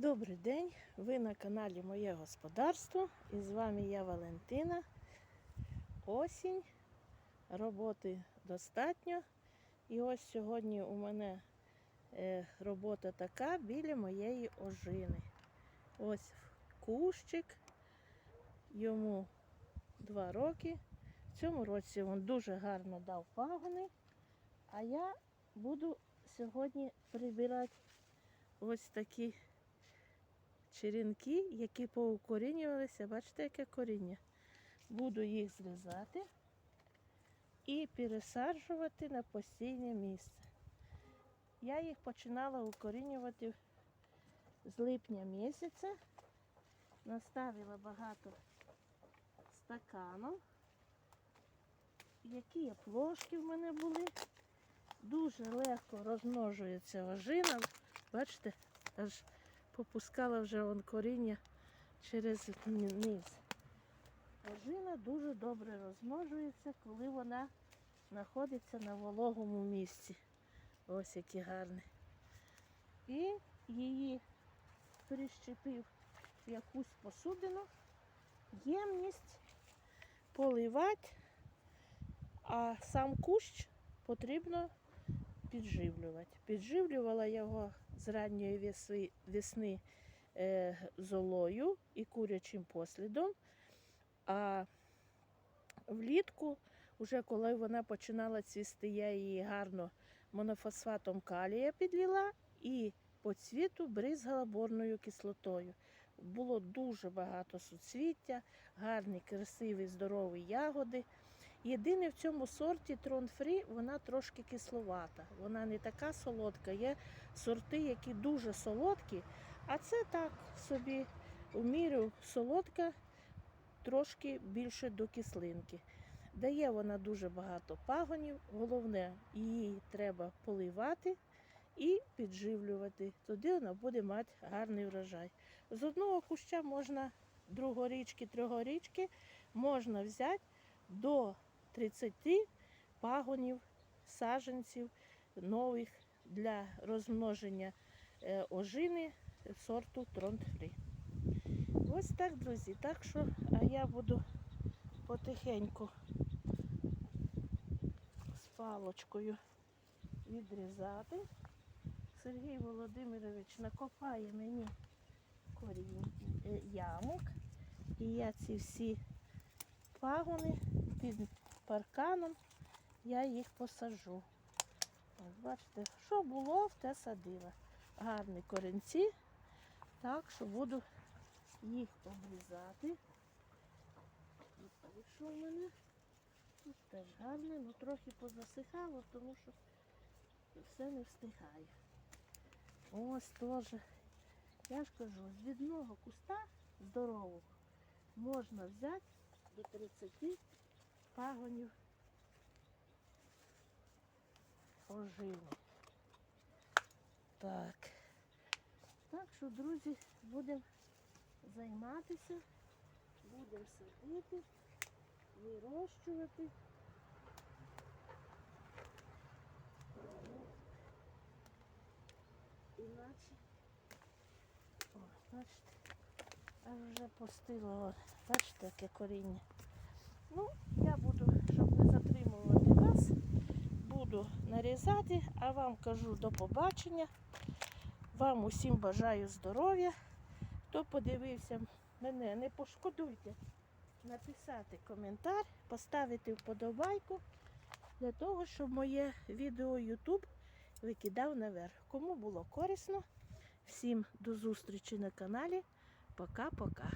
Добрий день! Ви на каналі Моє Господарство і з вами я Валентина. Осінь, роботи достатньо. І ось сьогодні у мене е, робота така біля моєї ожини. Ось кущик, йому два роки. В цьому році він дуже гарно дав пагони. А я буду сьогодні прибирати ось такі черенки, які поукорінювалися. Бачите, яке коріння. Буду їх зрізати і пересаджувати на постійне місце. Я їх починала укорінювати з липня місяця. Наставила багато стаканів. Які плошки в мене були. Дуже легко розмножується ожина. Бачите, аж попускала вже вон коріння через низ. Ожина дуже добре розмножується, коли вона знаходиться на вологому місці. Ось який гарний. І її прищепив в якусь посудину, ємність, поливати, а сам кущ потрібно підживлювати. Підживлювала його з ранньої весни е, золою і курячим послідом. А влітку, вже коли вона починала цвісти, я її гарно монофосфатом калія підліла і по цвіту бризгала борною кислотою. Було дуже багато суцвіття, гарні, красиві, здорові ягоди. Єдине в цьому сорті Трон Фрі, вона трошки кисловата. Вона не така солодка. Є сорти, які дуже солодкі, а це так собі у міру солодка, трошки більше до кислинки. Дає вона дуже багато пагонів. Головне, її треба поливати і підживлювати. Тоді вона буде мати гарний врожай. З одного куща можна другорічки, трьогорічки можна взяти до 30 пагонів, саджанців нових для розмноження е, ожини сорту Тронтфрі. Ось так, друзі. Так що, а я буду потихеньку з палочкою відрізати. Сергій Володимирович накопає мені корінь е, ямок. І я ці всі пагони під парканом, я їх посажу. От, бачите, що було, те садила. Гарні корінці. Так що буду їх обрізати. Що в мене? Тут теж гарне, ну трохи позасихало, тому що все не встигає. Ось теж. Я ж кажу, з відного куста здорового можна взяти до 30 пагонів ожини. Так. Так що, друзі, будемо займатися, будемо садити, вирощувати. Іначе, о, бачите, аж вже постило, от, бачите, яке коріння. Ну, я буду, щоб не затримувати вас, буду нарізати, а вам кажу до побачення. Вам усім бажаю здоров'я. Хто подивився мене, не пошкодуйте написати коментар, поставити вподобайку для того, щоб моє відео YouTube викидав наверх. Кому було корисно, всім до зустрічі на каналі. Пока-пока.